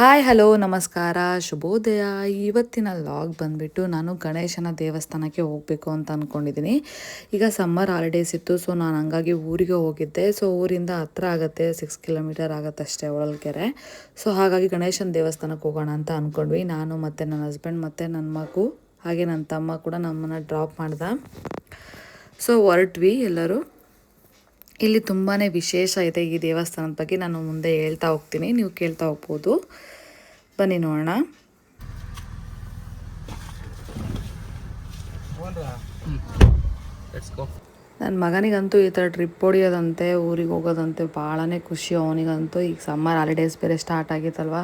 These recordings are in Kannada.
ಹಾಯ್ ಹಲೋ ನಮಸ್ಕಾರ. ಶುಭೋದಯ. ಇವತ್ತಿನ ಲಾಗ್ ಬಂದ್ಬಿಟ್ಟು ನಾನು ಗಣೇಶನ ದೇವಸ್ಥಾನಕ್ಕೆ ಹೋಗಬೇಕು ಅಂತ ಅಂದ್ಕೊಂಡಿದ್ದೀನಿ ಈಗ ಸಮ್ಮರ್ ಹಾಲಿಡೇಸ್ ಇತ್ತು ಸೊ ನಾನು ಹಂಗಾಗಿ ಊರಿಗೆ ಹೋಗಿದ್ದೆ. ಸೊ ಊರಿಂದ ಹತ್ರ ಆಗುತ್ತೆ ಸಿಕ್ಸ್ ಕಿಲೋಮೀಟರ್ ಆಗುತ್ತೆ ಅಷ್ಟೇ ಒಳಲ್ಕೆರೆ ಸೊ ಹಾಗಾಗಿ ಗಣೇಶನ ದೇವಸ್ಥಾನಕ್ಕೆ ಹೋಗೋಣ ಅಂತ ಅಂದ್ಕೊಂಡ್ವಿ ನಾನು ಮತ್ತು ನನ್ನ ಹಸ್ಬೆಂಡ್ ಮತ್ತು ನನ್ನ ಮಗು, ಹಾಗೆ ನನ್ನ ತಮ್ಮ ಕೂಡ ನಮ್ಮನ್ನು ಡ್ರಾಪ್ ಮಾಡ್ದ. ಸೊ ಹೊರಟ್ವಿ ಎಲ್ಲರೂ. ಇಲ್ಲಿ ತುಂಬಾ ವಿಶೇಷ ಇದೆ ಈ ದೇವಸ್ಥಾನದ ಬಗ್ಗೆ ನಾನು ಮುಂದೆ ಹೇಳ್ತಾ ಹೋಗ್ತೀನಿ. ನೀವು ಕೇಳ್ತಾ ಹೋಗ್ಬೋದು. ಬನ್ನಿ ನೋಡೋಣ. ನನ್ನ ಮಗನಿಗಂತೂ ಈ ಥರ ಟ್ರಿಪ್ ಹೊಡಿಯೋದಂತೆ ಊರಿಗೆ ಹೋಗೋದಂತೆ ಭಾಳನೇ ಖುಷಿ ಅವನಿಗಂತೂ. ಈಗ ಸಮ್ಮರ್ ಹಾಲಿಡೇಸ್ ಬೇರೆ ಸ್ಟಾರ್ಟ್ ಆಗಿತ್ತಲ್ವ?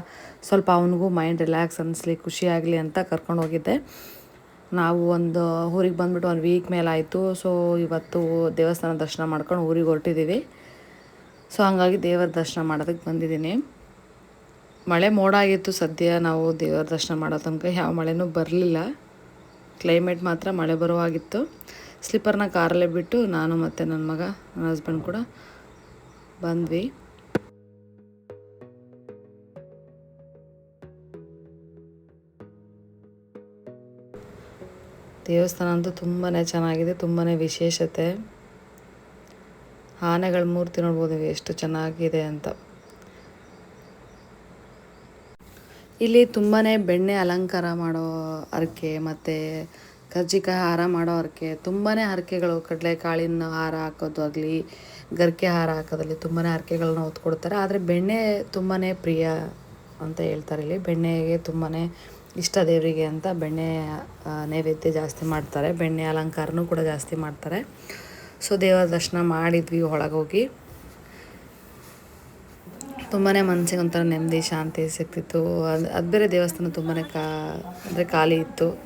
ಸ್ವಲ್ಪ ಅವನಿಗೂ ಮೈಂಡ್ ರಿಲ್ಯಾಕ್ಸ್ ಅನಿಸ್ಲಿ ಖುಷಿ ಆಗಲಿ ಅಂತ ಕರ್ಕೊಂಡು ಹೋಗಿದ್ದೆ. ನಾವು ಒಂದು ಊರಿಗೆ ಬಂದ್ಬಿಟ್ಟು ಒಂದು ವೀಕ್ ಮೇಲೆ ಆಯಿತು. ಸೊ ಇವತ್ತು ದೇವಸ್ಥಾನ ದರ್ಶನ ಮಾಡ್ಕೊಂಡು ಊರಿಗೆ ಹೊರಟಿದ್ದೀವಿ ಸೊ ಹಂಗಾಗಿ ದೇವರ ದರ್ಶನ ಮಾಡೋದಕ್ಕೆ ಬಂದಿದ್ದೀನಿ. ಮಳೆ ಮೋಡ ಆಗಿತ್ತು ಸದ್ಯ. ನಾವು ದೇವರ ದರ್ಶನ ಮಾಡೋ ತನಕ ಯಾವ ಮಳೆನೂ ಬರಲಿಲ್ಲ. ಕ್ಲೈಮೇಟ್ ಮಾತ್ರ ಮಳೆ ಬರುವಾಗಿತ್ತು. ಸ್ಲಿಪ್ಪರ್ನ ಕಾರಲ್ಲೇ ಬಿಟ್ಟು ನಾನು ಮತ್ತು ನನ್ನ ಮಗ, ನನ್ನ ಹಸ್ಬೆಂಡ್ ಕೂಡ ಬಂದ್ವಿ. ದೇವಸ್ಥಾನ ಅಂತೂ ತುಂಬಾ ಚೆನ್ನಾಗಿದೆ ತುಂಬಾ ವಿಶೇಷತೆ. ಆನೆಗಳ ಮೂರ್ತಿ ನೋಡ್ಬೋದು ಎಷ್ಟು ಚೆನ್ನಾಗಿದೆ ಅಂತ. ಇಲ್ಲಿ ತುಂಬಾ ಬೆಣ್ಣೆ ಅಲಂಕಾರ ಮಾಡೋ ಹರಕೆ ಮತ್ತು ಕರ್ಜಿಕಾಯಿ ಹಾರ ಮಾಡೋ ಹರಕೆ ತುಂಬಾ ಹರಕೆಗಳು ಕಡಲೆಕಾಳಿನ ಹಾರ ಹಾಕೋದು ಆಗಲಿ, ಗರಿಕೆ ಹಾರ ಹಾಕೋದಲ್ಲಿ ತುಂಬಾ ಹರಕೆಗಳನ್ನ ಹೊತ್ಕೊಡ್ತಾರೆ. ಆದರೆ ಬೆಣ್ಣೆ ತುಂಬಾ ಪ್ರಿಯ ಅಂತ ಹೇಳ್ತಾರೆ ಇಲ್ಲಿ. ಬೆಣ್ಣೆಗೆ ತುಂಬಾ ಇಷ್ಟ ದೇವರಿಗೆ ಅಂತ ಬೆಣ್ಣೆ ನೈವೇದ್ಯ ಜಾಸ್ತಿ ಮಾಡ್ತಾರೆ. ಬೆಣ್ಣೆ ಅಲಂಕಾರನೂ ಕೂಡ ಜಾಸ್ತಿ ಮಾಡ್ತಾರೆ. ಸೊ, ದೇವರ ದರ್ಶನ ಮಾಡಿದ್ವಿ ಒಳಗೋಗಿ. ತುಂಬಾ ಮನಸ್ಸಿಗೆ ಒಂಥರ ನೆಮ್ಮದಿ, ಶಾಂತಿ ಸಿಗ್ತಿತ್ತು. ಅದು ಅದು ಬೇರೆ ದೇವಸ್ಥಾನ ತುಂಬಾ ಕಾ, ಅಂದರೆ ಖಾಲಿ ಇತ್ತು.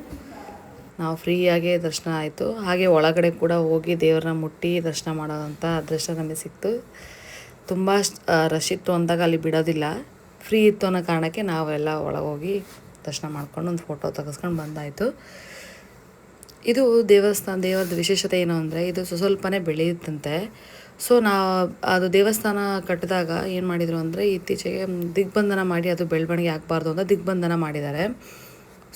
ನಾವು ಫ್ರೀಯಾಗಿ ದರ್ಶನ ಆಯಿತು. ಹಾಗೆ ಒಳಗಡೆ ಕೂಡ ಹೋಗಿ ದೇವರನ್ನ ಮುಟ್ಟಿ ದರ್ಶನ ಮಾಡೋದಂಥ ಅದೃಷ್ಟ ನಮಗೆ ಸಿಕ್ತು. ತುಂಬ ರಶ್ ಇತ್ತು ಅಂದಾಗ ಅಲ್ಲಿ ಬಿಡೋದಿಲ್ಲ. ಫ್ರೀ ಇತ್ತು ಅನ್ನೋ ಕಾರಣಕ್ಕೆ ನಾವೆಲ್ಲ ಒಳಗೋಗಿ ದರ್ಶನ ಮಾಡ್ಕೊಂಡು ಒಂದು ಫೋಟೋ ತೆಗೆಸ್ಕೊಂಡು ಬಂದಾಯಿತು. ಇದು ದೇವಸ್ಥಾನ, ದೇವರದ ವಿಶೇಷತೆ ಏನು ಅಂದರೆ ಇದು ಸ್ವಸ್ವಲ್ಪನೇ ಬೆಳೆಯುತ್ತಂತೆ. ಸೊ ನಾ ಅದು ದೇವಸ್ಥಾನ ಕಟ್ಟಿದಾಗ ಏನು ಮಾಡಿದರು ಅಂದರೆ ಇತ್ತೀಚೆಗೆ ದಿಗ್ಬಂಧನ ಮಾಡಿ ಅದು ಬೆಳವಣಿಗೆ ಆಗಬಾರ್ದು ಅಂತ ದಿಗ್ಬಂಧನ ಮಾಡಿದ್ದಾರೆ.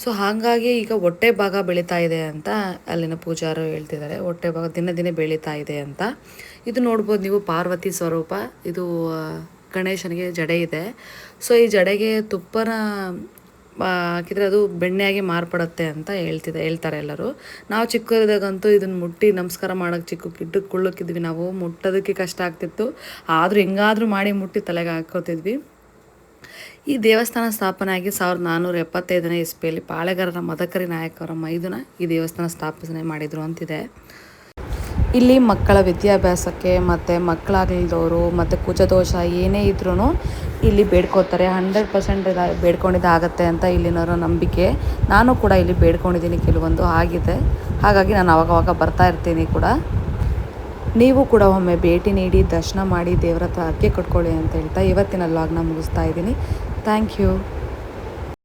ಸೊ ಹಾಗಾಗಿ ಈಗ ಹೊಟ್ಟೆ ಭಾಗ ಬೆಳೀತಾ ಇದೆ ಅಂತ ಅಲ್ಲಿನ ಪೂಜಾರು ಹೇಳ್ತಿದ್ದಾರೆ. ಹೊಟ್ಟೆ ಭಾಗ ದಿನ ದಿನ ಬೆಳೀತಾ ಇದೆ ಅಂತ. ಇದು ನೋಡ್ಬೋದು ನೀವು ಪಾರ್ವತಿ ಸ್ವರೂಪ. ಇದು ಗಣೇಶನಿಗೆ ಜಡೆ ಇದೆ. ಸೊ ಈ ಜಡೆಗೆ ತುಪ್ಪನ ಹಾಕಿದ್ರೆ ಅದು ಬೆಣ್ಣೆಯಾಗಿ ಮಾರ್ಪಡುತ್ತೆ ಅಂತ ಹೇಳ್ತಿದೆ, ಹೇಳ್ತಾರೆ ಎಲ್ಲರೂ. ನಾವು ಚಿಕ್ಕದಾಗಂತೂ ಇದನ್ನು ಮುಟ್ಟಿ ನಮಸ್ಕಾರ ಮಾಡೋಕ್ಕೆ ಚಿಕ್ಕ ಕಿಡ್ಡು ಕೊಳ್ಳೋಕ್ಕಿದ್ವಿ ನಾವು, ಮುಟ್ಟೋದಕ್ಕೆ ಕಷ್ಟ ಆಗ್ತಿತ್ತು. ಆದರೂ ಹೆಂಗಾದರೂ ಮಾಡಿ ಮುಟ್ಟಿ ತಲೆಗೆ ಹಾಕೋತಿದ್ವಿ. ಈ ದೇವಸ್ಥಾನ ಸ್ಥಾಪನೆ ಆಗಿ ಸಾವಿರದ ನಾನ್ನೂರ ಎಪ್ಪತ್ತೈದನೇ ಇಸ್ಪಿಯಲ್ಲಿ ಪಾಳೆಗಾರರ ಮದಕರಿ ನಾಯಕರ ಮೈದುನ ಈ ದೇವಸ್ಥಾನ ಸ್ಥಾಪನೆ ಮಾಡಿದರು ಅಂತಿದೆ. ಇಲ್ಲಿ ಮಕ್ಕಳ ವಿದ್ಯಾಭ್ಯಾಸಕ್ಕೆ ಮತ್ತು ಮಕ್ಕಳಾಗಲಿದ್ದವರು ಮತ್ತು ಕುಜದೋಷ ಏನೇ ಇದ್ರೂ ಇಲ್ಲಿ ಬೇಡ್ಕೋತಾರೆ ಹಂಡ್ರೆಡ್ ಪರ್ಸೆಂಟ್ ಬೇಡ್ಕೊಂಡಿದ್ದು ಆಗುತ್ತೆ ಅಂತ ಇಲ್ಲಿನವರ ನಂಬಿಕೆ. ನಾನು ಕೂಡ ಇಲ್ಲಿ ಬೇಡ್ಕೊಂಡಿದ್ದೀನಿ ಕೆಲವೊಂದು ಆಗಿದೆ. ಹಾಗಾಗಿ ನಾನು ಅವಾಗವಾಗ ಬರ್ತಾ ಇರ್ತೀನಿ ಕೂಡ. ನೀವು ಕೂಡ ಒಮ್ಮೆ ಭೇಟಿ ನೀಡಿ, ದರ್ಶನ ಮಾಡಿ ದೇವರ ಹತ್ರ ಅರ್ಕೆ ಕಟ್ಕೊಳ್ಳಿ ಅಂತ ಹೇಳ್ತಾ ಇವತ್ತಿನ ಲಾಗ್ನ ಮುಗಿಸ್ತಾ ಇದ್ದೀನಿ. Thank you